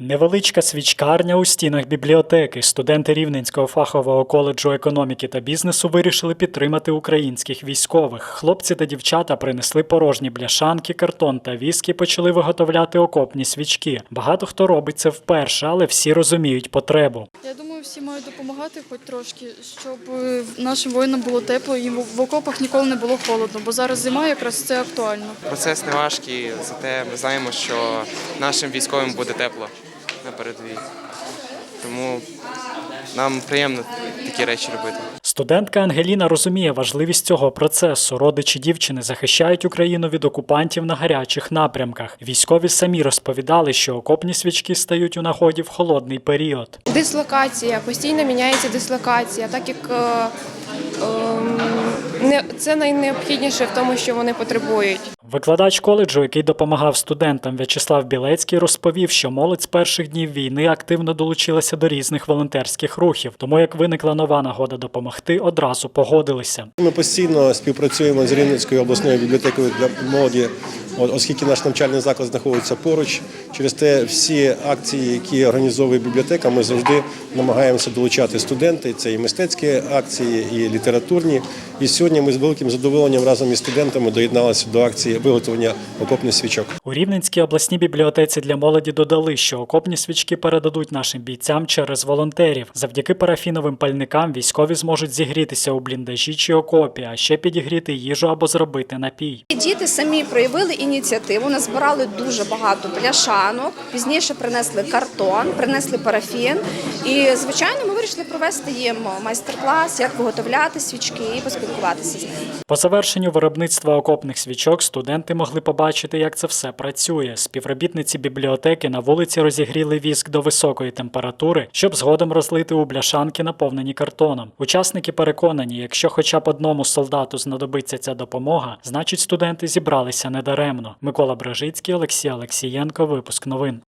Невеличка свічкарня у стінах бібліотеки. Студенти Рівненського фахового коледжу економіки та бізнесу вирішили підтримати українських військових. Хлопці та дівчата принесли порожні бляшанки, картон та віскі, почали виготовляти окопні свічки. Багато хто робить це вперше, але всі розуміють потребу. Я думаю, всі мають допомагати хоч трошки, щоб е, нашим воїнам було тепло і в окопах ніколи не було холодно, бо зараз зима якраз це актуально. Процес не важкий, зате ми знаємо, що нашим військовим буде тепло на передовій. Тому нам приємно такі речі робити. Студентка Ангеліна розуміє важливість цього процесу. Родичі дівчини захищають Україну від окупантів на гарячих напрямках. Військові самі розповідали, що окопні свічки стають у нагоді в холодний період. Дислокація, постійно міняється дислокація, так як е, ем, не, це найнеобхідніше в тому, що вони потребують. Викладач коледжу, який допомагав студентам В'ячеслав Білецький, розповів, що молодь з перших днів війни активно долучилася до різних волонтерських рухів. Тому як виникла нова нагода допомогти, одразу погодилися. Ми постійно співпрацюємо з Рівненською обласною бібліотекою для молоді, оскільки наш навчальний заклад знаходиться поруч. Через те всі акції, які організовує бібліотека, ми завжди намагаємося долучати студенти. Це і мистецькі акції, і літературні. І сьогодні ми з великим задоволенням разом із студентами доєдналися до акції виготовлення окопних свічок. У Рівненській обласній бібліотеці для молоді додали, що окопні свічки передадуть нашим бійцям через волонтерів. Завдяки парафіновим пальникам військові зможуть зігрітися у бліндажі чи окопі, а ще підігріти їжу або зробити напій. Діти самі проявили ініціативу, назбирали дуже багато пляшанок. Пізніше принесли картон, принесли парафін. І звичайно, ми вирішили провести їм майстер-клас, як виготовляти свічки і поспілкуватися з ними. По завершенню виробництва окопних свічок студенти могли побачити, як це все працює. Співробітниці бібліотеки на вулиці розігріли віск до високої температури, щоб згодом розлити у бляшанки, наповнені картоном. Учасники переконані, якщо хоча б одному солдату знадобиться ця допомога, значить студенти зібралися недаремно. Микола Бражицький, Олексій Олексієнко, випуск новин.